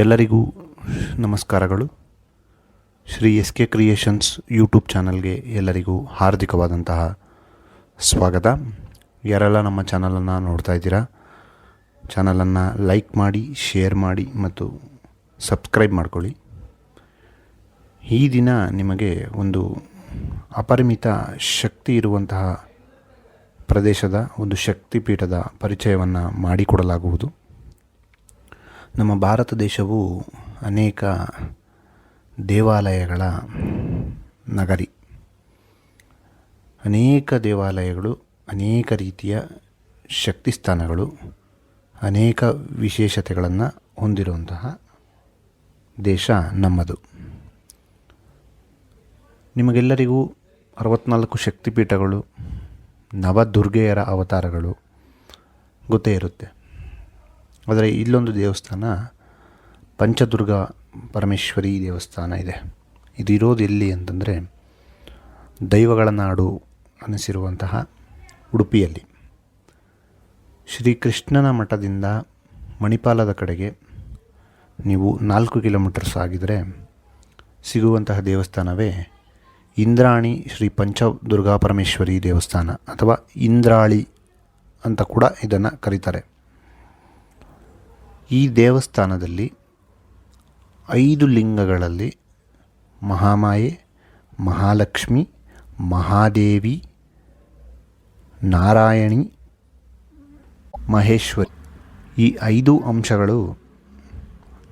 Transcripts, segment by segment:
ಎಲ್ಲರಿಗೂ ನಮಸ್ಕಾರಗಳು. Shri S K creations YouTube ಚಾನಲ್ಗೆ ಎಲ್ಲರಿಗೂ ಹಾರ್ದಿಕವಾದಂತಹ ಸ್ವಾಗತ. ಯಾರೆಲ್ಲ ನಮ್ಮ ಚಾನಲನ್ನು ನೋಡ್ತಾ ಇದ್ದೀರಾ, ಚಾನಲನ್ನು ಲೈಕ್ ಮಾಡಿ, ಶೇರ್ ಮಾಡಿ ಮತ್ತು ಸಬ್ಸ್ಕ್ರೈಬ್ ಮಾಡ್ಕೊಳ್ಳಿ. ಈ ದಿನ ನಿಮಗೆ ಒಂದು ಅಪರಿಮಿತ ಶಕ್ತಿ ಇರುವಂತಹ ಪ್ರದೇಶದ ಒಂದು ಶಕ್ತಿಪೀಠದ ಪರಿಚಯವನ್ನು ಮಾಡಿಕೊಡಲಾಗುವುದು. ನಮ್ಮ ಭಾರತ ದೇಶವು ಅನೇಕ ದೇವಾಲಯಗಳ ನಗರಿ. ಅನೇಕ ದೇವಾಲಯಗಳು, ಅನೇಕ ರೀತಿಯ ಶಕ್ತಿ ಸ್ಥಾನಗಳು ಅನೇಕ ವಿಶೇಷತೆಗಳನ್ನು ಹೊಂದಿರುವಂತಹ ದೇಶ ನಮ್ಮದು. ನಿಮಗೆಲ್ಲರಿಗೂ ಅರವತ್ನಾಲ್ಕು ಶಕ್ತಿಪೀಠಗಳು, ನವದುರ್ಗೆಯರ ಅವತಾರಗಳು ಗೊತ್ತೇ ಇರುತ್ತೆ. ಆದರೆ ಇಲ್ಲೊಂದು ದೇವಸ್ಥಾನ, ಪಂಚದುರ್ಗ ಪರಮೇಶ್ವರಿ ದೇವಸ್ಥಾನ ಇದೆ. ಇದು ಇರೋದು ಎಲ್ಲಿ ಅಂತಂದರೆ ದೈವಗಳ ನಾಡು ಅನಿಸಿರುವಂತಹ ಉಡುಪಿಯಲ್ಲಿ. ಶ್ರೀಕೃಷ್ಣನ ಮಠದಿಂದ ಮಣಿಪಾಲದ ಕಡೆಗೆ ನೀವು ನಾಲ್ಕು ಕಿಲೋಮೀಟರ್ ಆಗಿದರೆ ಸಿಗುವಂತಹ ದೇವಸ್ಥಾನವೇ ಇಂದ್ರಾಣಿ ಶ್ರೀ ಪಂಚದುರ್ಗಾ ಪರಮೇಶ್ವರಿ ದೇವಸ್ಥಾನ ಅಥವಾ ಇಂದ್ರಾಳಿ ಅಂತ ಕೂಡ ಇದನ್ನು ಕರೀತಾರೆ. ಈ ದೇವಸ್ಥಾನದಲ್ಲಿ ಐದು ಲಿಂಗಗಳಲ್ಲಿ ಮಹಾಮಾಯೆ, ಮಹಾಲಕ್ಷ್ಮಿ, ಮಹಾದೇವಿ, ನಾರಾಯಣಿ, ಮಹೇಶ್ವರಿ ಈ ಐದು ಅಂಶಗಳು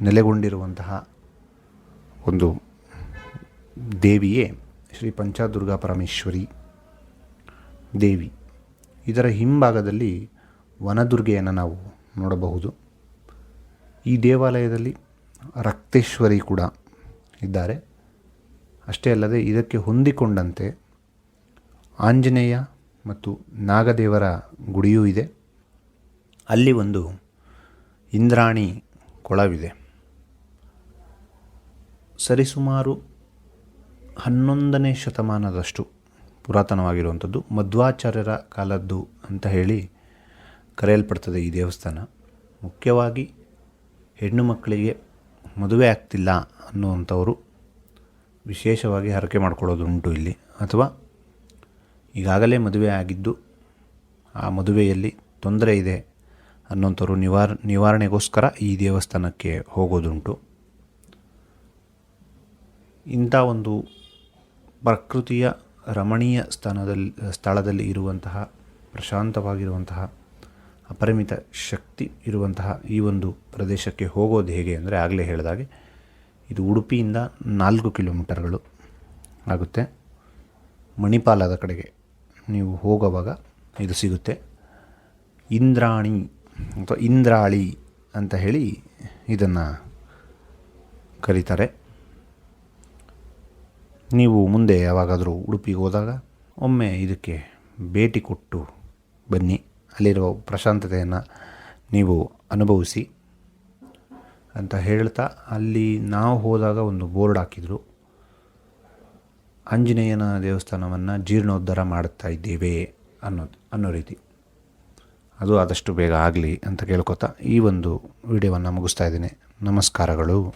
ನೆಲೆಗೊಂಡಿರುವಂತಹ ಒಂದು ದೇವಿಯೇ ಶ್ರೀ ಪಂಚದುರ್ಗಾ ಪರಮೇಶ್ವರಿ ದೇವಿ. ಇದರ ಹಿಂಭಾಗದಲ್ಲಿ ವನದುರ್ಗೆಯನ್ನು ನಾವು ನೋಡಬಹುದು. ಈ ದೇವಾಲಯದಲ್ಲಿ ರಕ್ತೇಶ್ವರಿ ಕೂಡ ಇದ್ದಾರೆ. ಅಷ್ಟೇ ಅಲ್ಲದೆ ಇದಕ್ಕೆ ಹೊಂದಿಕೊಂಡಂತೆ ಆಂಜನೇಯ ಮತ್ತು ನಾಗದೇವರ ಗುಡಿಯೂ ಇದೆ. ಅಲ್ಲಿ ಒಂದು ಇಂದ್ರಾಣಿ ಕೊಳವಿದೆ. ಸರಿಸುಮಾರು ಹನ್ನೊಂದನೇ ಶತಮಾನದಷ್ಟು ಪುರಾತನವಾಗಿರುವಂಥದ್ದು. ಮಧ್ವಾಚಾರ್ಯರ ಕಾಲದ್ದು ಅಂತ ಹೇಳಿ ಕರೆಯಲ್ಪಡ್ತದೆ ಈ ದೇವಸ್ಥಾನ. ಮುಖ್ಯವಾಗಿ ಹೆಣ್ಣು ಮಕ್ಕಳಿಗೆ ಮದುವೆ ಆಗ್ತಿಲ್ಲ ಅನ್ನುವಂಥವರು ವಿಶೇಷವಾಗಿ ಹರಕೆ ಮಾಡಿಕೊಳ್ಳೋದುಂಟು ಇಲ್ಲಿ. ಅಥವಾ ಈಗಾಗಲೇ ಮದುವೆ ಆಗಿದ್ದು ಆ ಮದುವೆಯಲ್ಲಿ ತೊಂದರೆ ಇದೆ ಅನ್ನೋಂಥವ್ರು ನಿವಾರ, ನಿವಾರಣೆಗೋಸ್ಕರ ಈ ದೇವಸ್ಥಾನಕ್ಕೆ ಹೋಗೋದುಂಟು. ಇಂಥ ಒಂದು ಪ್ರಕೃತಿಯ ರಮಣೀಯ ಸ್ಥಾನದಲ್ಲಿ ಸ್ಥಳದಲ್ಲಿ ಇರುವಂತಹ, ಪ್ರಶಾಂತವಾಗಿರುವಂತಹ ಅಪರಿಮಿತ ಶಕ್ತಿ ಇರುವಂತಹ ಈ ಒಂದು ಪ್ರದೇಶಕ್ಕೆ ಹೋಗೋದು ಹೇಗೆ ಅಂದರೆ ಆಗಲೇ ಹೇಳಿದಾಗೆ ಇದು ಉಡುಪಿಯಿಂದ ನಾಲ್ಕು ಕಿಲೋಮೀಟರ್ಗಳು ಆಗುತ್ತೆ. ಮಣಿಪಾಲದ ಕಡೆಗೆ ನೀವು ಹೋಗುವಾಗ ಇದು ಸಿಗುತ್ತೆ. ಇಂದ್ರಾಣಿ ಅಥವಾ ಇಂದ್ರಾಳಿ ಅಂತ ಹೇಳಿ ಇದನ್ನು ಕರೀತಾರೆ. ನೀವು ಮುಂದೆ ಯಾವಾಗಾದರೂ ಉಡುಪಿಗೆ ಹೋದಾಗ ಒಮ್ಮೆ ಇದಕ್ಕೆ ಭೇಟಿ ಕೊಟ್ಟು ಬನ್ನಿ. ಅಲ್ಲಿರುವ ಪ್ರಶಾಂತತೆಯನ್ನು ನೀವು ಅನುಭವಿಸಿ ಅಂತ ಹೇಳ್ತಾ ಅಲ್ಲಿ ನಾವು ಹೋದಾಗ ಒಂದು ಬೋರ್ಡ್ ಹಾಕಿದರು. ಆಂಜನೇಯನ ದೇವಸ್ಥಾನವನ್ನು ಜೀರ್ಣೋದ್ಧಾರ ಮಾಡುತ್ತಾ ಇದ್ದೇವೆ ಅನ್ನೋದು, ಅನ್ನೋ ರೀತಿ. ಅದು ಆದಷ್ಟು ಬೇಗ ಆಗಲಿ ಅಂತ ಕೇಳ್ಕೊತಾ ಈ ಒಂದು ವಿಡಿಯೋವನ್ನು ಮುಗಿಸ್ತಾ ಇದ್ದೀನಿ. ನಮಸ್ಕಾರಗಳು.